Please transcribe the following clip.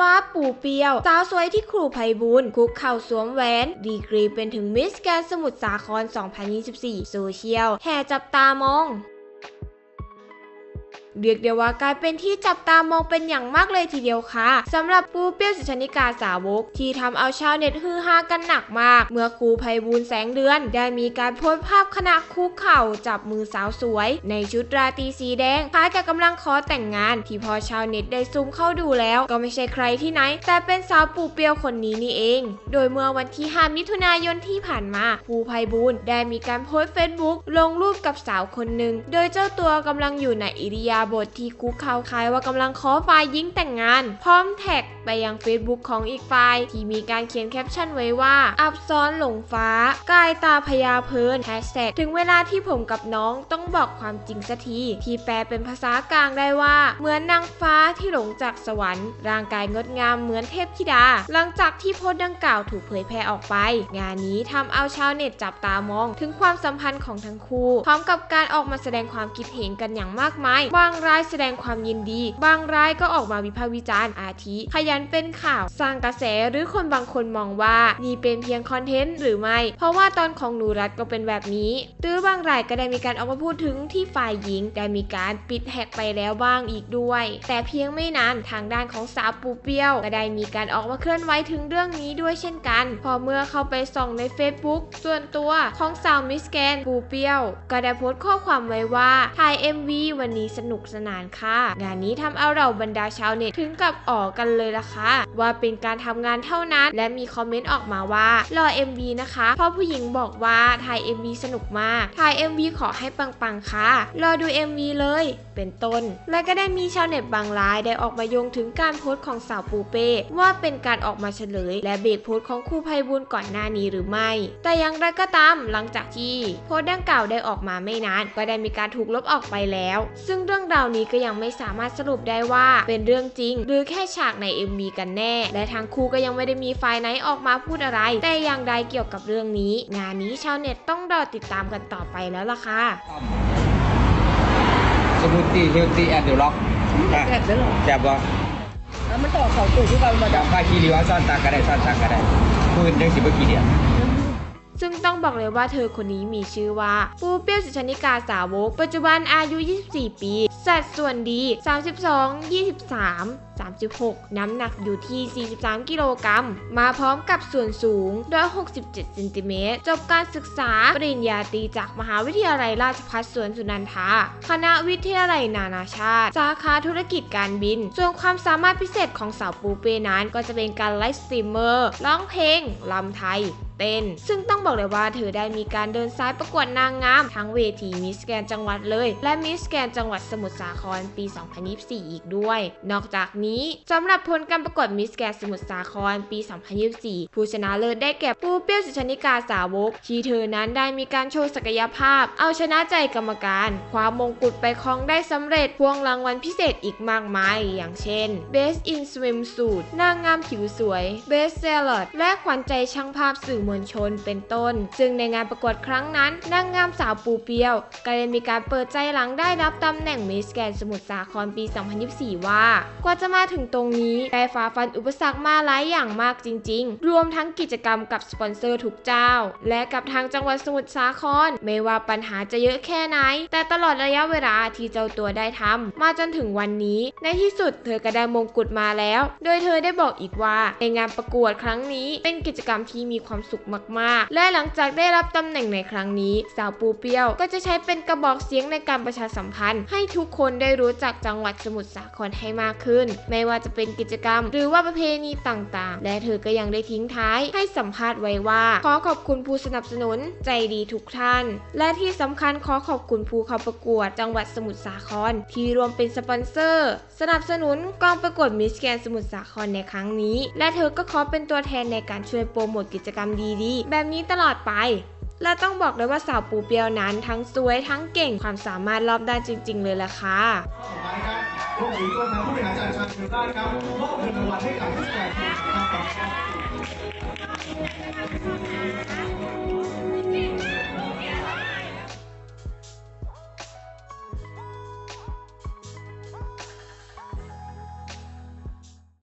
ว่าปู่เปียว สาวสวยที่ครูไพบูลคุกเข่าสวมแหวน ดีกรีเป็นถึงมิสแกนสมุทรสาคร 2024 โซเชียลแห่จับตามอง เรียกได้ว่ากลายเป็นที่จับตามองเป็นอย่างมากเลยทีเดียวค่ะสำหรับปูเปี้ยวสุชนิกาสาวก ที่ทำเอาชาวเน็ตฮือฮากันหนักมาก เมื่อครูไพบูลแสงเดือน ได้มีการโพสต์ภาพขณะคุกเข่าจับมือสาวสวย ในชุดราตรีสีแดงคล้ายกับกำลังขอแต่งงาน ที่พอชาวเน็ตได้ซูมเข้าดูแล้ว ก็ไม่ใช่ใครที่ไหน แต่เป็นสาวปูเปียวคนนี้นี่เอง โดยเมื่อวันที่ 5 มิถุนายนที่ผ่านมาครูไพบูลได้มีการโพสต์เฟซบุ๊กลงรูปกับสาวคนหนึ่งโดยเจ้าตัวกำลังอยู่ในอิริยาบทที่คุกเข่าคลายว่ากำลังขอฝ่ายหญิงแต่งงาน พร้อมแท็ก ไปยังเฟซบุ๊กของอีกฝ่าย ที่มีการเขียนแคปชั่นไว้ว่า อับซ้อนหลงฟ้ากายตาพยาเพลินแฮชแท็กถึงเวลาที่ผมกับน้องต้องบอกความจริงสักที ที่แปลเป็นภาษากลางได้ว่า เหมือนนางฟ้าที่หลงจากสวรรค์ ร่างกายงดงามเหมือนเทพธิดา หลังจากที่โพสต์ดังกล่าวถูกเผยแพร่ออกไป งานนี้ทำเอาชาวเน็ตจับตามอง ถึงความสัมพันธ์ของทั้งคู่ พร้อมกับการออกมาแสดงความคิดเห็นกันอย่างมากมาย บางรายแสดงความยินดี บางรายก็ออกมาวิพากษ์วิจารณ์อาทิขยันเป็นข่าว สร้างกระแสหรือคนบางคนมองว่านี่เป็นเพียงคอนเทนต์หรือไม่ เพราะว่าตอนของหนูรัฐก็เป็นแบบนี้ หรือบางรายก็ได้มีการออกมาพูดถึงที่ฝ่ายหญิงได้มีการปิดแฮกไปแล้วบ้างอีกด้วย แต่เพียงไม่นานทางด้านของสาวปูเปียวก็ได้มีการออกมาเคลื่อนไหวถึงเรื่องนี้ด้วยเช่นกัน พอเมื่อเข้าไปส่องใน Facebook ส่วนตัวของสาวมิสแกนปูเปียวก็ได้โพสต์ข้อความไว้ว่าถ่าย MV วันนี้สนุกสนานค่ะ งานนี้ทำเอาเราบรรดาชาวเน็ตถึงกับออกกันเลยล่ะค่ะ ว่าเป็นการทำงานเท่านั้น และมีคอมเมนต์ออกมาว่ารอ MV นะคะเพราะผู้หญิงบอกว่าถ่าย MV สนุกมากถ่าย MV ขอให้ปังๆค่ะ รอดู MV เลย เป็นต้น และก็ได้มีชาวเน็ตบางรายได้ออกมาโยงถึงการโพสต์ของสาวปูเป้ว่าเป็นการออกมาเฉลย และเบรกโพสต์ของครูไพบุญก่อนหน้านี้หรือไม่ แต่อย่างไรก็ตามหลังจากที่โพสต์ดังกล่าวได้ออกมาไม่นานก็ได้มีการถูกลบออกไปแล้ว ซึ่งเรื่องราวนี้ก็ยังไม่สามารถสรุปได้ว่าเป็นเรื่องจริง หรือแค่ฉากใน MV กันแน่ และทางครูก็ยังไม่ได้มีฝ่ายไหนออกมาพูดอะไร แต่อย่างใดเกี่ยวกับเรื่องนี้ งานนี้ชาวเน็ตต้องรอติดตามกันต่อไปแล้วล่ะค่ะสมูทตี้เฮลตี้แอนด์เดลล็อกแซ่บเด้อเหรอแซ่บบ่แล้วมันต่อเขาตู่ที่เรามากับผ้าคีริวาซ่อนตาก็ได้ซ่อนตาก็ได้พูดจังสิบ่กี่เดียวซึ่งต้องบอกเลยว่าเธอคนนี้มีชื่อว่า ปูเปี้ยวสุชนิกาสาวก ปัจจุบันอายุ 24 ปี สัดส่วนดี 32 23 36 น้ำหนักอยู่ที่ 43 กิโลกรัม มาพร้อมกับส่วนสูง 167เซนติเมตร จบการศึกษาปริญญาตรีจากมหาวิทยาลัยราชภัฏสวนสุนันทา คณะวิทยาลัยนานาชาติ สาขาธุรกิจการบิน ส่วนความสามารถพิเศษของสาวปูเป้นั้น ก็จะเป็นการไลฟ์สตรีมเมอร์ ร้องเพลงลำไทยเต้นซึ่งต้องบอกเลยว่าเธอได้มีการเดินสายประกวดนางงาม ทั้งเวทีมิสแกนจังหวัดเลย และมิสแกนจังหวัดสมุทรสาครปี 2024 อีกด้วย นอกจากนี้สำหรับผลการประกวดมิสแกนสมุทรสาครปี 2024 ผู้ชนะเลิศได้แก่ปูเปี้ยวสุชนิกาสาวก ที่เธอนั้นได้มีการโชว์ศักยภาพ เอาชนะใจกรรมการคว้ามงกุฎไปครองได้สำเร็จพวงรางวัลพิเศษอีกมากมาย อย่างเช่น Best in Swimsuit นางงามผิวสวย Best Seller และขวัญใจช่างภาพสื่อมวลชนเป็นต้น ซึ่งในงานประกวดครั้งนั้น นางงามสาวปูเปียวก็ได้มีการเปิดใจหลังได้รับตำแหน่งมิสแกนสมุทรสาครปี 2024 ว่ากว่าจะมาถึงตรงนี้ได้ฝ่าฟันอุปสรรคมาหลายอย่างมากจริง ๆ รวมทั้งกิจกรรมกับสปอนเซอร์ทุกเจ้า และกับทางจังหวัดสมุทรสาคร ไม่ว่าปัญหาจะเยอะแค่ไหน แต่ตลอดระยะเวลาที่เจ้าตัวได้ทำมาจนถึงวันนี้ ในที่สุดเธอก็ได้มงกุฎมาแล้ว โดยเธอได้บอกอีกว่าในงานประกวดครั้งนี้เป็นกิจกรรมที่มีความสุขมากๆ และหลังจากได้รับตำแหน่งในครั้งนี้ สาวปูเปียวก็จะใช้เป็นกระบอกเสียงในการประชาสัมพันธ์ ให้ทุกคนได้รู้จักจังหวัดสมุทรสาครให้มากขึ้นไม่ว่าจะเป็นกิจกรรม หรือว่าประเพณีต่างๆ และเธอก็ยังได้ทิ้งท้ายให้สัมภาษณ์ไว้ว่า ขอขอบคุณผู้สนับสนุนใจดีทุกท่าน และที่สำคัญขอขอบคุณผู้เข้าประกวด จังหวัดสมุทรสาคร ที่รวมเป็นสปอนเซอร์ สนับสนุนกองประกวดมิสแกนสมุทรสาครในครั้งนี้ และเธอก็ขอเป็นตัวแทนในการช่วยโปรโมทกิจกรรมดีๆ แบบนี้ตลอดไปและต้องบอกเลยว่าสาวปูเปียวนั้นทั้งสวยทั้งเก่งความสามารถรอบด้านจริง ๆ เลยล่ะค่ะต่อไปค รวมถึงตัวแทนผู้บริหารจากชาเชิงใต้ครับมอบเงินรางวัลให้กับผู้แทนทีมครับ